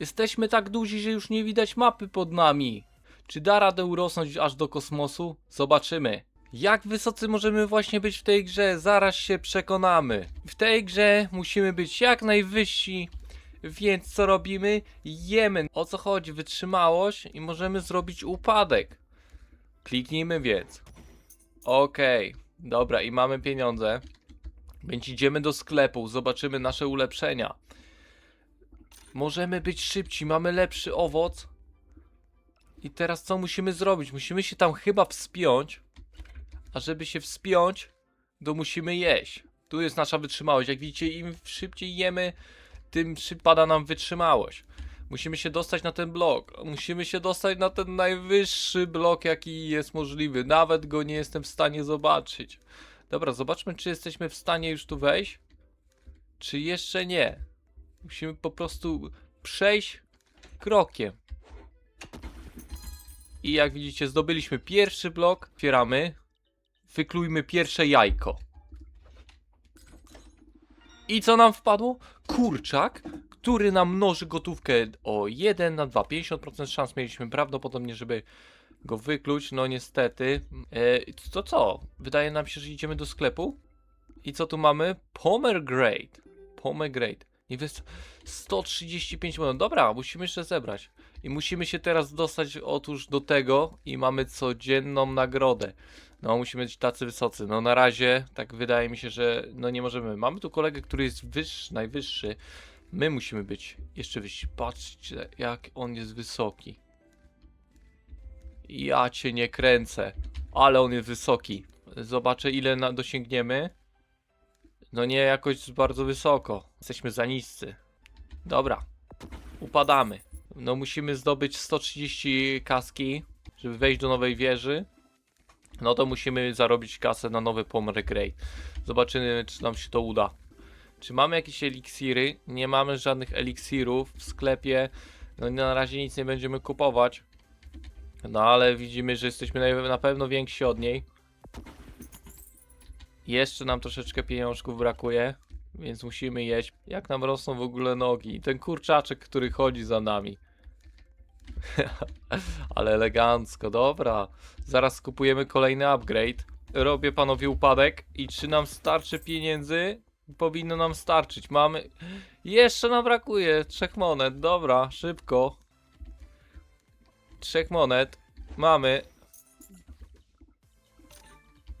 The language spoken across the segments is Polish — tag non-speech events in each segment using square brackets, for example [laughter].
Jesteśmy tak duzi, że już nie widać mapy pod nami. Czy da radę urosnąć aż do kosmosu? Zobaczymy. Jak wysocy możemy właśnie być w tej grze? Zaraz się przekonamy. W tej grze musimy być jak najwyżsi, więc co robimy? Jemy. O co chodzi? Wytrzymałość i możemy zrobić upadek. Kliknijmy więc. Okej, dobra i mamy pieniądze. Więc idziemy do sklepu, zobaczymy nasze ulepszenia. Możemy być szybci, mamy lepszy owoc. I teraz co musimy zrobić? Musimy się tam chyba wspiąć. A żeby się wspiąć, to musimy jeść. Tu jest nasza wytrzymałość. Jak widzicie, im szybciej jemy, tym przypada nam wytrzymałość. Musimy się dostać na ten blok. Musimy się dostać na ten najwyższy blok, jaki jest możliwy. Nawet go nie jestem w stanie zobaczyć. Dobra, zobaczmy, czy jesteśmy w stanie już tu wejść. Czy jeszcze nie. Musimy po prostu przejść krokiem. I jak widzicie, zdobyliśmy pierwszy blok. Otwieramy. Wyklujmy pierwsze jajko. I co nam wpadło? Kurczak, który nam mnoży gotówkę o 1 na 2. 50% szans mieliśmy prawdopodobnie, żeby go wykluć. No niestety. E, to co? Wydaje nam się, że idziemy do sklepu. I co tu mamy? Pomegranate. Pomegranate. Nie wiesz, 135 milionów. Dobra, musimy jeszcze zebrać. I musimy się teraz dostać otóż do tego i mamy codzienną nagrodę. No, musimy być tacy wysocy. No, na razie, tak wydaje mi się, że no nie możemy. Mamy tu kolegę, który jest wyższy, najwyższy. My musimy być jeszcze wyżsi. Patrzcie, jak on jest wysoki. Ja cię nie kręcę, ale on jest wysoki. Zobaczę, ile na, dosięgniemy. No nie jakoś bardzo wysoko. Jesteśmy za niscy. Dobra. Upadamy. No musimy zdobyć 130 kaski, żeby wejść do nowej wieży. No to musimy zarobić kasę na nowy Pomegranate. Zobaczymy, czy nam się to uda. Czy mamy jakieś eliksiry? Nie mamy żadnych eliksirów w sklepie. No na razie nic nie będziemy kupować. No ale widzimy, że jesteśmy na pewno więksi od niej. Jeszcze nam troszeczkę pieniążków brakuje, więc musimy jeść. Jak nam rosną w ogóle nogi? I ten kurczaczek, który chodzi za nami. [laughs] Ale elegancko, dobra. Zaraz kupujemy kolejny upgrade. Robię panowie upadek i czy nam starczy pieniędzy? Powinno nam starczyć. Mamy. Jeszcze nam brakuje trzech monet. Dobra, szybko. Trzech monet. Mamy.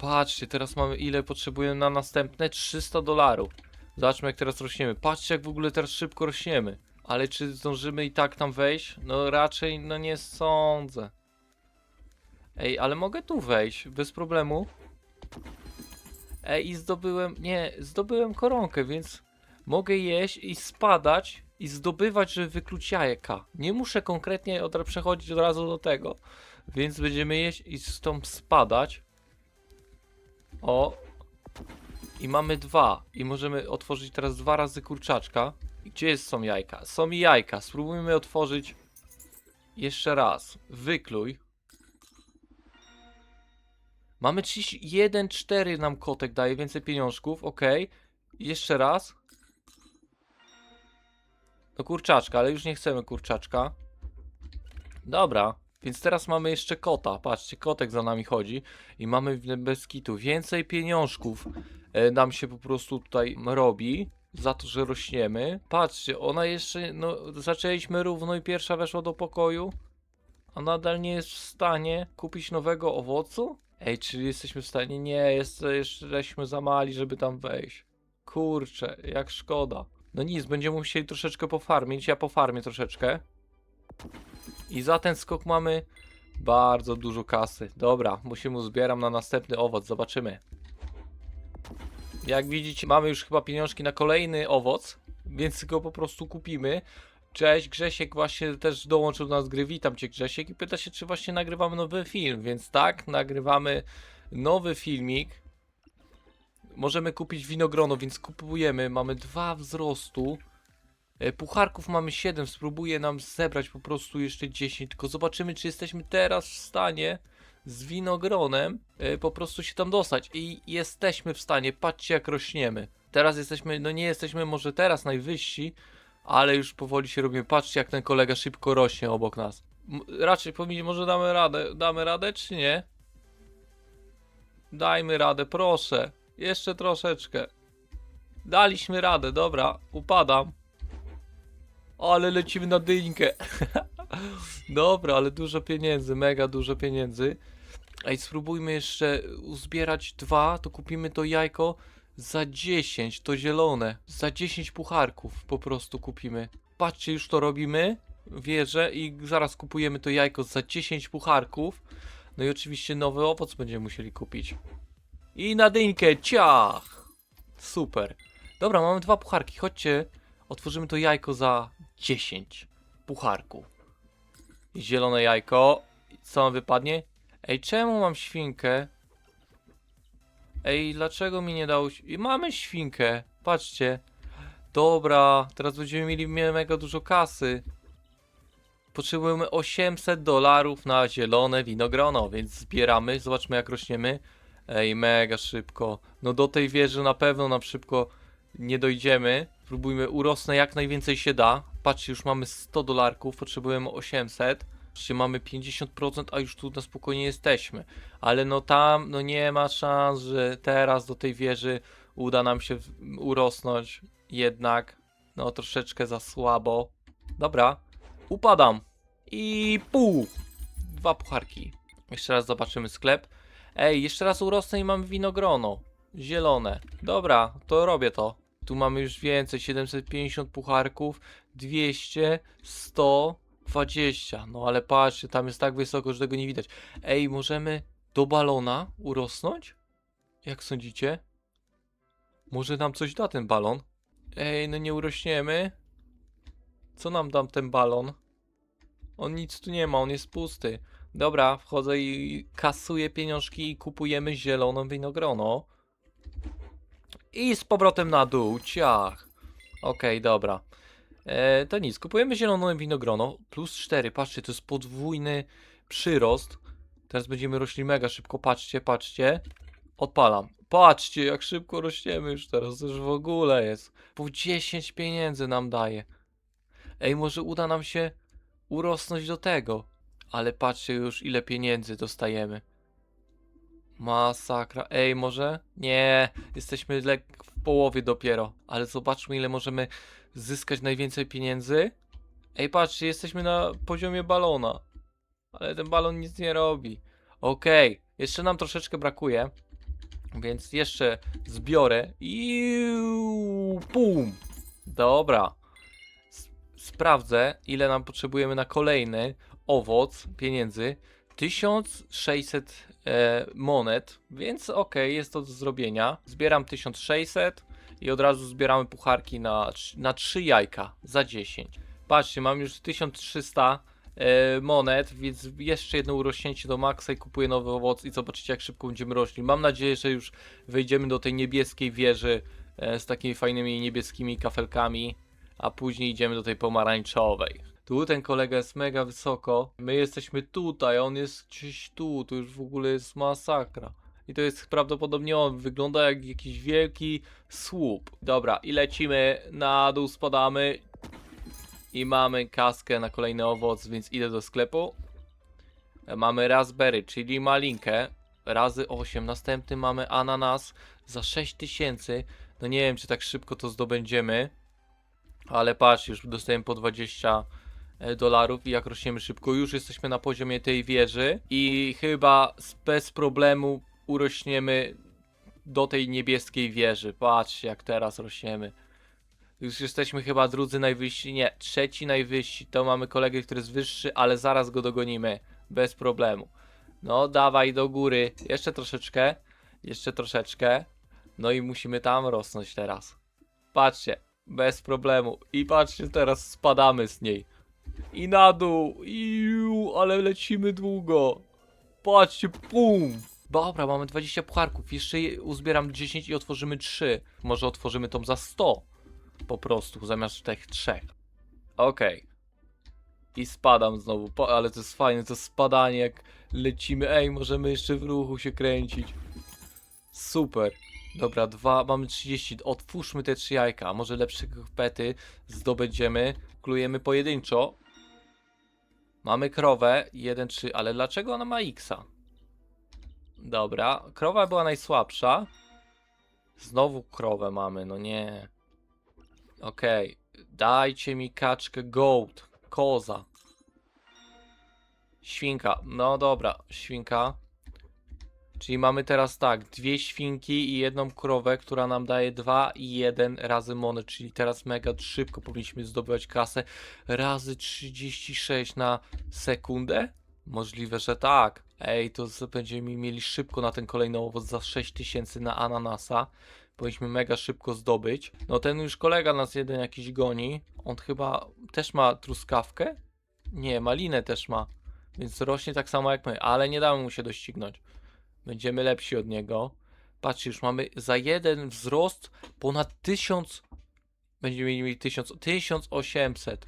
Patrzcie, teraz mamy ile potrzebujemy na następne 300 dolarów. Zobaczmy jak teraz rośniemy. Patrzcie jak w ogóle teraz szybko rośniemy. Ale czy zdążymy i tak tam wejść? No raczej no nie sądzę. Ej, ale mogę tu wejść bez problemu. Ej, i zdobyłem, nie, zdobyłem koronkę, więc mogę jeść i spadać i zdobywać, żeby wykluć jajka. Nie muszę konkretnie od, przechodzić od razu do tego, więc będziemy jeść i stąd spadać. O. I mamy dwa. I możemy otworzyć teraz dwa razy kurczaczka. Gdzie jest, są jajka? Są jajka. Spróbujmy otworzyć jeszcze raz. Wykluj. Mamy 31, 4 nam kotek daje więcej pieniążków. Ok. Jeszcze raz. Do kurczaczka, ale już nie chcemy kurczaczka. Dobra. Więc teraz mamy jeszcze kota. Patrzcie, kotek za nami chodzi. I mamy bez kitu więcej pieniążków. E, nam się po prostu tutaj robi. Za to, że rośniemy. Patrzcie, ona jeszcze. No, zaczęliśmy równo i pierwsza weszła do pokoju. A nadal nie jest w stanie kupić nowego owocu? Ej, czy jesteśmy w stanie? Nie, jest, jesteśmy za mali, żeby tam wejść. Kurczę, jak szkoda. No nic, będziemy musieli troszeczkę pofarmić. Ja pofarmię troszeczkę. I za ten skok mamy bardzo dużo kasy. Dobra, musimy uzbieram na następny owoc, zobaczymy. Jak widzicie, mamy już chyba pieniążki na kolejny owoc, więc go po prostu kupimy. Cześć, Grzesiek właśnie też dołączył do nas gry. Witam cię Grzesiek i pyta się, czy właśnie nagrywamy nowy film. Więc tak, nagrywamy nowy filmik. Możemy kupić winogrono, więc kupujemy. Mamy dwa wzrostu. E, Pucharków mamy 7, spróbuję nam zebrać po prostu jeszcze 10, tylko zobaczymy czy jesteśmy teraz w stanie z winogronem e, po prostu się tam dostać i jesteśmy w stanie, patrzcie jak rośniemy. Teraz jesteśmy, no nie jesteśmy może teraz najwyżsi, Ale już powoli się robimy. Patrzcie, jak ten kolega szybko rośnie obok nas. Raczej powinni, może damy radę. Damy radę, czy nie? Dajmy radę, proszę. Jeszcze troszeczkę. Daliśmy radę, dobra. Upadam. Ale lecimy na dyńkę. [laughs] dobra, ale dużo pieniędzy, mega dużo pieniędzy. Ej, spróbujmy jeszcze uzbierać dwa, to kupimy to jajko za 10, to zielone. Za 10 pucharków po prostu kupimy. Patrzcie, już to robimy. Wierzę i zaraz kupujemy to jajko za 10 pucharków. No i oczywiście nowy owoc będziemy musieli kupić. I na dynkę, ciach! Super. Dobra, mamy dwa pucharki. Chodźcie, otworzymy to jajko za 10 pucharków. I zielone jajko. Co nam wypadnie? Ej, czemu mam świnkę? Ej, dlaczego mi nie dało... I mamy świnkę. Patrzcie. Dobra, teraz będziemy mieli mega dużo kasy. Potrzebujemy 800 dolarów na zielone winogrono, więc zbieramy. Zobaczmy jak rośniemy. Ej, mega szybko. No do tej wieży na pewno nam szybko nie dojdziemy. Spróbujmy urosnę jak najwięcej się da. Patrzcie, już mamy 100 dolarków, potrzebujemy 800. Patrzcie, mamy 50%, a już tu na spokojnie jesteśmy. Ale no tam, no nie ma szans, że teraz do tej wieży uda nam się urosnąć. Jednak, no troszeczkę za słabo. Dobra, upadam. I pół. Dwa pucharki. Jeszcze raz zobaczymy sklep. Ej, jeszcze raz urosnę i mamy winogrono. Zielone. Dobra, to robię to. Tu mamy już więcej. 750 pucharków. 200, 100, 20. No ale patrzcie, tam jest tak wysoko, że tego nie widać. Ej, możemy do balona urosnąć? Jak sądzicie? Może nam coś da ten balon? Ej, no nie urośniemy. Co nam dam ten balon? On nic tu nie ma, on jest pusty. Dobra, wchodzę i kasuję pieniążki i kupujemy zieloną winogrono. I z powrotem na dół, ciach. Okej, dobra. E, to nic, kupujemy zieloną winogrono. Plus 4, patrzcie, to jest podwójny przyrost. Teraz będziemy rośli mega szybko, patrzcie, patrzcie. Odpalam. Patrzcie, jak szybko rośniemy już teraz, to już w ogóle jest. Po 10 pieniędzy nam daje. Ej, może uda nam się urosnąć do tego. Ale patrzcie już ile pieniędzy dostajemy. Masakra. Ej, może? Nie, jesteśmy lek w połowie dopiero. Ale zobaczmy ile możemy zyskać najwięcej pieniędzy. Ej, patrzcie, jesteśmy na poziomie balona. Ale ten balon nic nie robi. Okej, jeszcze nam troszeczkę brakuje. Więc jeszcze zbiorę i pum. Dobra. Sprawdzę, ile nam potrzebujemy na kolejny owoc pieniędzy. 1600 e, monet, więc okej, jest to do zrobienia. Zbieram 1600 i od razu zbieramy pucharki na, na 3 jajka za 10. Patrzcie, mam już 1300 e, monet, więc jeszcze jedno urośnięcie do maksa i kupuję nowy owoc i zobaczycie jak szybko będziemy rośli. Mam nadzieję, że już wejdziemy do tej niebieskiej wieży e, z takimi fajnymi niebieskimi kafelkami, a później idziemy do tej pomarańczowej. Tu ten kolega jest mega wysoko, my jesteśmy tutaj, on jest gdzieś tu, to już w ogóle jest masakra. I to jest prawdopodobnie on, wygląda jak jakiś wielki słup. Dobra, i lecimy, na dół spadamy, i mamy kaskę na kolejny owoc, więc idę do sklepu. E, Mamy raspberry, czyli malinkę, razy 8. Następny mamy ananas za 6000. No nie wiem, czy tak szybko to zdobędziemy. Ale patrz, już dostajemy po 20 e, dolarów i jak rośniemy szybko, już jesteśmy na poziomie tej wieży i chyba bez problemu urośniemy do tej niebieskiej wieży. Patrzcie, jak teraz rośniemy. Już jesteśmy chyba drudzy najwyżsi, nie, trzeci najwyżsi. To mamy kolegę, który jest wyższy, ale zaraz go dogonimy. Bez problemu. No, dawaj do góry. Jeszcze troszeczkę. Jeszcze troszeczkę. No i musimy tam rosnąć teraz. Patrzcie, bez problemu. I patrzcie, teraz spadamy z niej. I na dół. Iu, ale lecimy długo. Patrzcie, pum. Dobra, mamy 20 pucharków. Jeszcze je- uzbieram 10 i otworzymy 3. Może otworzymy tą za 100 po prostu, zamiast tych trzech. Okej. I spadam znowu, ale to jest fajne, to spadanie, jak lecimy. Ej, możemy jeszcze w ruchu się kręcić. Super. Dobra, dwa, mamy 30. Otwórzmy te trzy jajka. Może lepszego pety zdobędziemy. Klujemy pojedynczo. Mamy krowę, 1, 3, ale dlaczego ona ma X-a? Dobra, krowa była najsłabsza. Znowu krowę mamy, no nie. Okej, dajcie mi kaczkę goat, koza. Świnka, no dobra, świnka. Czyli mamy teraz tak, dwie świnki i jedną krowę, która nam daje 2 i 1 razy monet, czyli teraz mega szybko powinniśmy zdobywać kasę razy 36 na sekundę? Możliwe, że tak. Ej, to będziemy mieli szybko na ten kolejny owoc za 6000 na ananasa. Powinniśmy mega szybko zdobyć. No ten już kolega nas jeden jakiś goni. On chyba też ma truskawkę? Nie, malinę też ma. Więc rośnie tak samo jak my, ale nie damy mu się doścignąć. Będziemy lepsi od niego. Patrzcie, już mamy za jeden wzrost ponad 1000. Będziemy mieli 1000, 1800.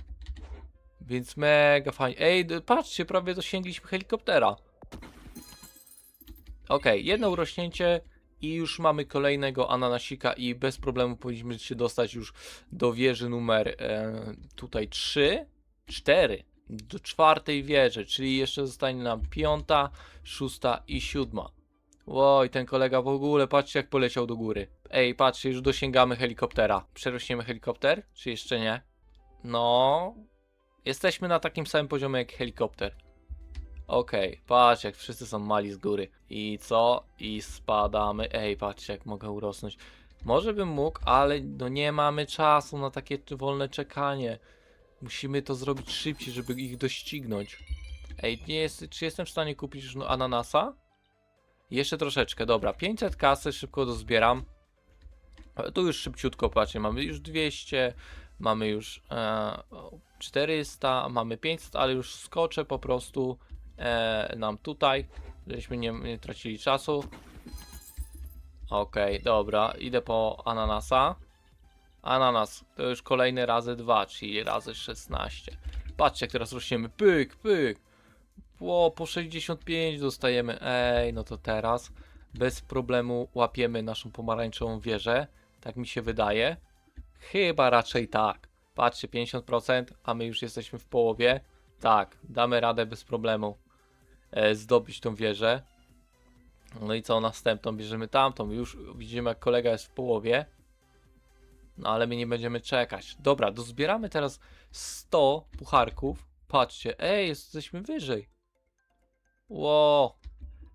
Więc mega fajnie. Ej, patrzcie, prawie dosięgliśmy helikoptera. Okej, jedno urośnięcie i już mamy kolejnego ananasika i bez problemu powinniśmy się dostać już do wieży numer e, tutaj 3, 4, do czwartej wieży, czyli jeszcze zostanie nam piąta, szósta i siódma. Oj, ten kolega w ogóle, patrzcie jak poleciał do góry. Ej, patrzcie, już dosięgamy helikoptera. Przerośniemy helikopter, czy jeszcze nie? No, jesteśmy na takim samym poziomie jak helikopter. Okej, patrz jak wszyscy są mali z góry. I co? I spadamy. Ej, patrzcie jak mogę urosnąć. Może bym mógł, ale no nie mamy czasu na takie wolne czekanie. Musimy to zrobić szybciej, żeby ich doścignąć. Ej, nie jest, czy jestem w stanie kupić już ananasa? Jeszcze troszeczkę, dobra. 500 kasy, szybko dozbieram. Tu już szybciutko, patrzcie, mamy już 200, mamy już e, 400, mamy 500, ale już skoczę po prostu e, nam tutaj, żebyśmy nie, nie tracili czasu. Okej, dobra, idę po ananasa. Ananas to już kolejne razy 2, czyli razy 16. Patrzcie, jak teraz rośniemy. Pyk, pyk. Ło, po 65 dostajemy. Ej, no to teraz bez problemu łapiemy naszą pomarańczową wieżę. Tak mi się wydaje. Chyba raczej tak. Patrzcie, 50%, a my już jesteśmy w połowie. Tak, damy radę bez problemu e, zdobyć tą wieżę. No i co, następną bierzemy tamtą. Już widzimy, jak kolega jest w połowie. No ale my nie będziemy czekać. Dobra, dozbieramy teraz 100 pucharków. Patrzcie, ej, jesteśmy wyżej. Ło,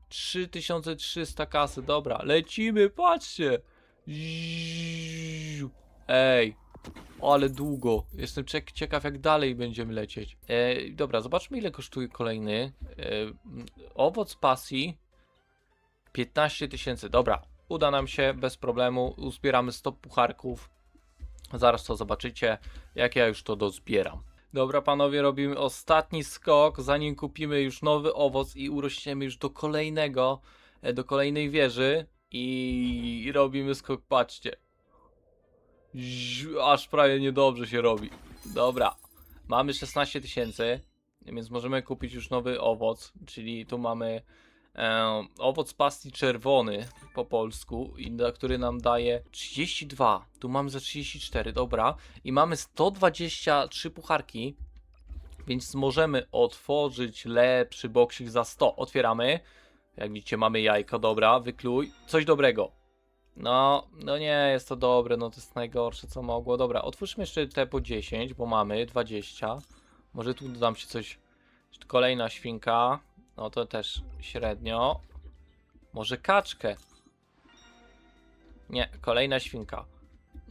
3300 kasy, dobra, lecimy, patrzcie. Ej, ale długo. Jestem ciekaw, jak dalej będziemy lecieć. Dobra, zobaczmy, ile kosztuje kolejny. Owoc pasji 15 tysięcy. Dobra, uda nam się bez problemu. Uzbieramy 100 pucharków. Zaraz to zobaczycie, jak ja już to dozbieram. Dobra, panowie, robimy ostatni skok, zanim kupimy już nowy owoc i urośniemy już do kolejnego, e, do kolejnej wieży. I robimy skok, patrzcie. Aż prawie niedobrze się robi. Dobra, mamy 16 tysięcy, więc możemy kupić już nowy owoc, czyli tu mamy e, owoc pasji czerwony po polsku, który nam daje 32. Tu mamy za 34, dobra. I mamy 123 pucharki, więc możemy otworzyć lepszy boksik za 100. Otwieramy. Jak widzicie, mamy jajko, dobra, wykluj. Coś dobrego. No, no nie jest to dobre, no to jest najgorsze co mogło. Dobra, otwórzmy jeszcze te po 10, bo mamy 20. Może tu dodam się coś. Kolejna świnka. No to też średnio. Może kaczkę. Nie, kolejna świnka.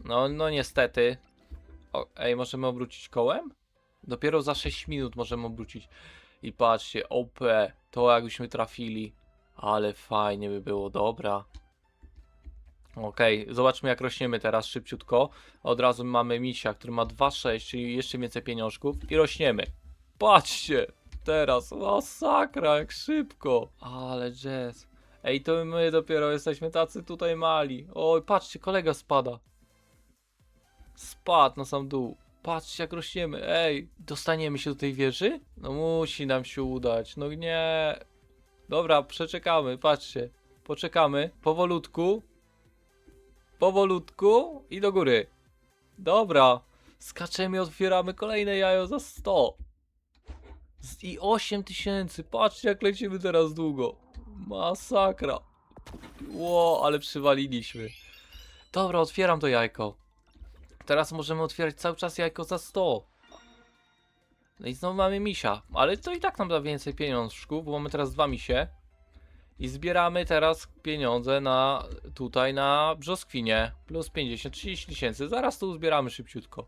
No, no niestety. O, ej, możemy obrócić kołem? Dopiero za 6 minut możemy obrócić. I patrzcie, OP, to jakbyśmy trafili. Ale fajnie by było, dobra. Okej, zobaczmy jak rośniemy teraz szybciutko. Od razu mamy misia, który ma 2,6, czyli jeszcze więcej pieniążków. I rośniemy. Patrzcie, teraz, masakra, jak szybko. Ale jazz. Ej, to my dopiero jesteśmy tacy tutaj mali. Oj, patrzcie, kolega spada. Spadł na sam dół. Patrzcie, jak rośniemy. Ej, dostaniemy się do tej wieży? No musi nam się udać. No nie. Dobra, przeczekamy, patrzcie. Poczekamy, powolutku. Powolutku i do góry. Dobra. Skaczemy, otwieramy kolejne jajo za 100. I 8 tysięcy. Patrzcie, jak lecimy teraz długo. Masakra. Ło, ale przywaliliśmy. Dobra, otwieram to jajko. Teraz możemy otwierać cały czas jajko za 100. No i znowu mamy misia. Ale to i tak nam da więcej pieniążków, bo mamy teraz dwa misie. I zbieramy teraz pieniądze na tutaj na brzoskwinie. Plus 50, 30 tysięcy. Zaraz to uzbieramy szybciutko.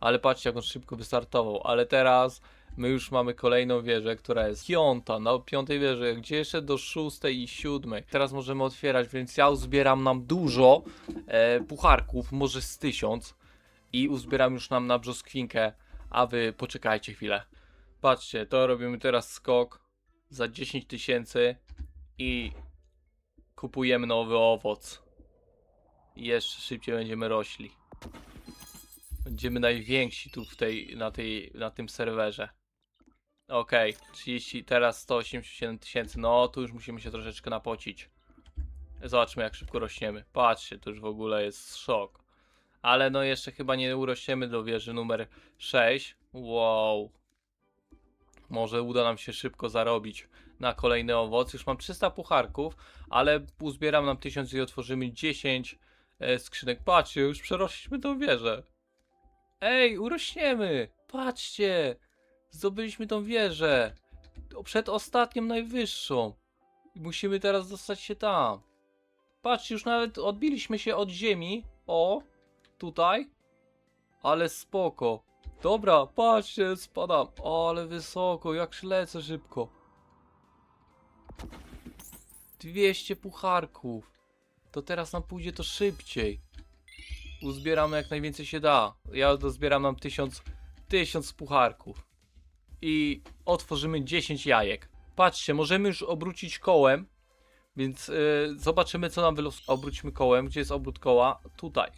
Ale patrzcie, jak on szybko wystartował. Ale teraz my już mamy kolejną wieżę, która jest piąta. Na piątej wieży, gdzie jeszcze do szóstej i siódmej. Teraz możemy otwierać, więc ja uzbieram nam dużo e, pucharków, może z tysiąc. I uzbieram już nam na brzoskwinkę. A wy poczekajcie chwilę. Patrzcie, to robimy teraz skok za 10 tysięcy i kupujemy nowy owoc. Jeszcze szybciej będziemy rośli. Będziemy najwięksi tu w tej, na, tej, na tym serwerze. Okej, 30, teraz 187 tysięcy. No, tu już musimy się troszeczkę napocić. Zobaczmy, jak szybko rośniemy. Patrzcie, to już w ogóle jest szok. Ale no, jeszcze chyba nie urośniemy do wieży numer 6. Wow. Może uda nam się szybko zarobić na kolejny owoc. Już mam 300 pucharków, ale uzbieram nam 1000 i otworzymy 10 e, skrzynek. Patrzcie, już przerośliśmy tą wieżę. Ej, urośniemy! Patrzcie! Zdobyliśmy tą wieżę. Przed ostatnią najwyższą. Musimy teraz dostać się tam. Patrzcie, już nawet odbiliśmy się od ziemi. O, tutaj. Ale spoko. Dobra, patrzcie, spadam. O, ale wysoko, jak lecę szybko. 200 pucharków. To teraz nam pójdzie to szybciej. Uzbieramy jak najwięcej się da. Ja dozbieram nam 1000, 1000 pucharków. I otworzymy 10 jajek. Patrzcie, możemy już obrócić kołem. Więc yy, zobaczymy co nam wylos... Obróćmy kołem. Gdzie jest obrót koła? Tutaj.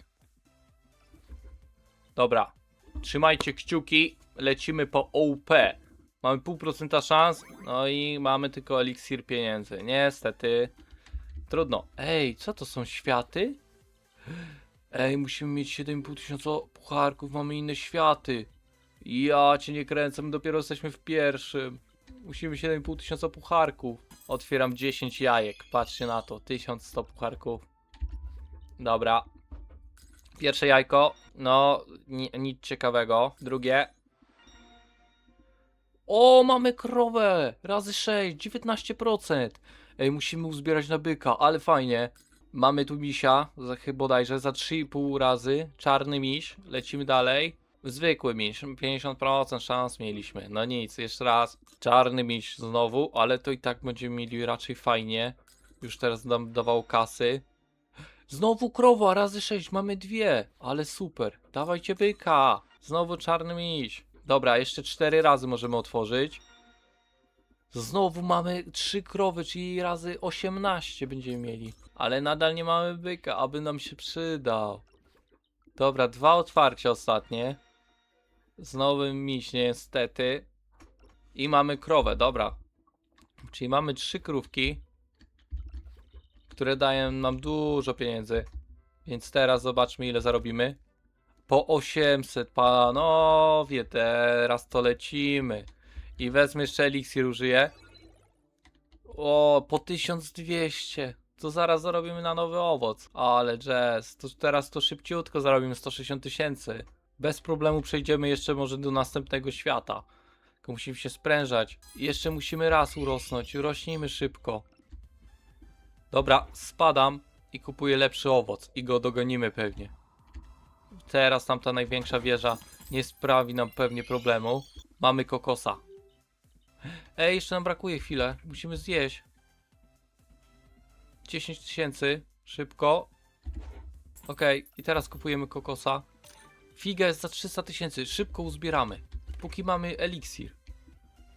Dobra. Trzymajcie kciuki. Lecimy po OP. Mamy pół procenta szans. No i mamy tylko eliksir pieniędzy. Niestety. Trudno. Ej, co to są światy? Ej, musimy mieć 7,5 tysiąca pucharków, mamy inne światy. Ja cię nie kręcę, my dopiero jesteśmy w pierwszym. Musimy 7,5 tysiąca pucharków. Otwieram 10 jajek, patrzcie na to, 1100 pucharków. Dobra. Pierwsze jajko, no ni nic ciekawego. Drugie. O, mamy krowę! Razy 6, 19%. Ej, musimy uzbierać na byka, ale fajnie. Mamy tu misia, za, bodajże za 3,5 razy. Czarny miś, lecimy dalej. Zwykły miś, 50% szans mieliśmy. No nic, jeszcze raz. Czarny miś znowu, ale to i tak będziemy mieli raczej fajnie. Już teraz nam dawał kasy. Znowu krowa, razy 6, mamy dwie. Ale super, dawajcie byka. Znowu czarny miś. Dobra, jeszcze 4 razy możemy otworzyć. Znowu mamy 3 krowy, czyli razy 18 będziemy mieli. Ale nadal nie mamy byka, aby nam się przydał. Dobra, dwa otwarcia ostatnie. Znowu miś niestety. I mamy krowę, dobra. Czyli mamy trzy krówki, które dają nam dużo pieniędzy. Więc teraz zobaczmy ile zarobimy. Po 800, panowie, teraz to lecimy. I wezmę jeszcze eliksir użyję. O, po 1200. To zaraz zarobimy na nowy owoc. Ale jazz, to teraz to szybciutko zarobimy 160 tysięcy. Bez problemu przejdziemy jeszcze może do następnego świata. Tylko musimy się sprężać. I jeszcze musimy raz urosnąć. Rośnijmy szybko. Dobra, spadam i kupuję lepszy owoc. I go dogonimy pewnie. Teraz tam ta największa wieża nie sprawi nam pewnie problemu. Mamy kokosa. Ej, jeszcze nam brakuje chwilę. Musimy zjeść. 10 tysięcy. Szybko. Okej, i teraz kupujemy kokosa. Figa jest za 300 tysięcy. Szybko uzbieramy. Póki mamy eliksir.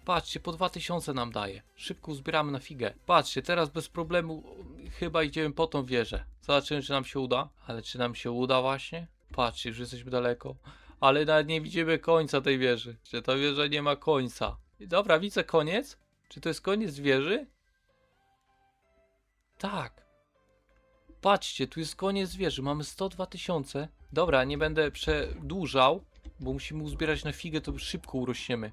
Patrzcie, po 2000 nam daje. Szybko uzbieramy na figę. Patrzcie, teraz bez problemu chyba idziemy po tą wieżę. Zobaczymy, czy nam się uda. Ale czy nam się uda właśnie? Patrzcie, już jesteśmy daleko. Ale nawet nie widzimy końca tej wieży. Czy ta wieża nie ma końca. Dobra, widzę koniec. Czy to jest koniec wieży? Tak. Patrzcie, tu jest koniec wieży, mamy 102 tysiące. Dobra, nie będę przedłużał, bo musimy uzbierać na figę, to szybko urośniemy.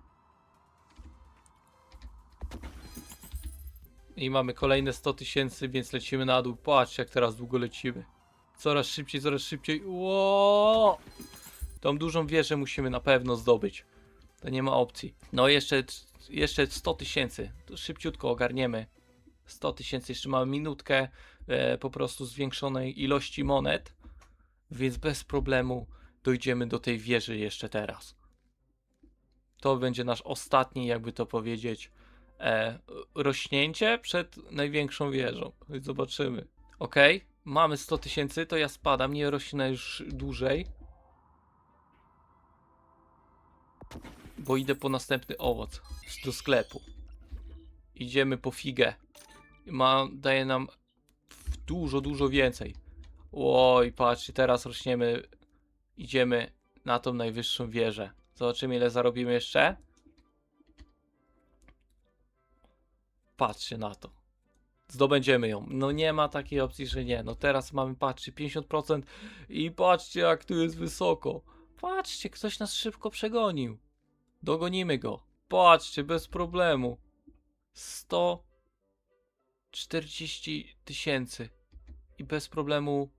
I mamy kolejne 100 tysięcy, więc lecimy na dół. Patrzcie, jak teraz długo lecimy. Coraz szybciej, coraz szybciej. Ło! Tą dużą wieżę musimy na pewno zdobyć. To nie ma opcji. No jeszcze, jeszcze 100 tysięcy. To szybciutko ogarniemy. 100 tysięcy, jeszcze mamy minutkę e, po prostu zwiększonej ilości monet, więc bez problemu dojdziemy do tej wieży jeszcze teraz. To będzie nasz ostatni, jakby to powiedzieć, e, rośnięcie przed największą wieżą. Więc Zobaczymy. Ok, mamy 100 tysięcy, to ja spadam, nie rośnę już dłużej. Bo idę po następny owoc do sklepu. Idziemy po figę. Ma, daje nam dużo, dużo więcej. Oj, patrzcie, teraz rośniemy. Idziemy na tą najwyższą wieżę. Zobaczymy, ile zarobimy jeszcze. Patrzcie na to. Zdobędziemy ją. No nie ma takiej opcji, że nie. No teraz mamy, patrzcie, 50% i patrzcie, jak tu jest wysoko. Patrzcie, ktoś nas szybko przegonił. Dogonimy go. Patrzcie, bez problemu. 140 tysięcy. I bez problemu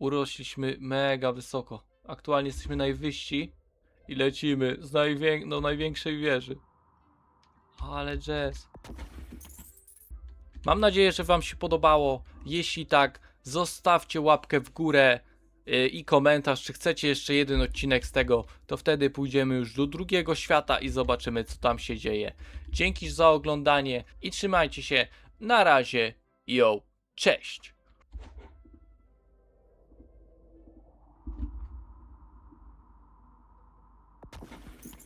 urośliśmy mega wysoko. Aktualnie jesteśmy najwyżsi i lecimy z najwię do największej wieży. Ale jazz. Mam nadzieję, że Wam się podobało. Jeśli tak, zostawcie łapkę w górę yy, i komentarz, czy chcecie jeszcze jeden odcinek z tego, to wtedy pójdziemy już do drugiego świata i zobaczymy, co tam się dzieje. Dzięki za oglądanie i trzymajcie się. Na razie. Yo, cześć.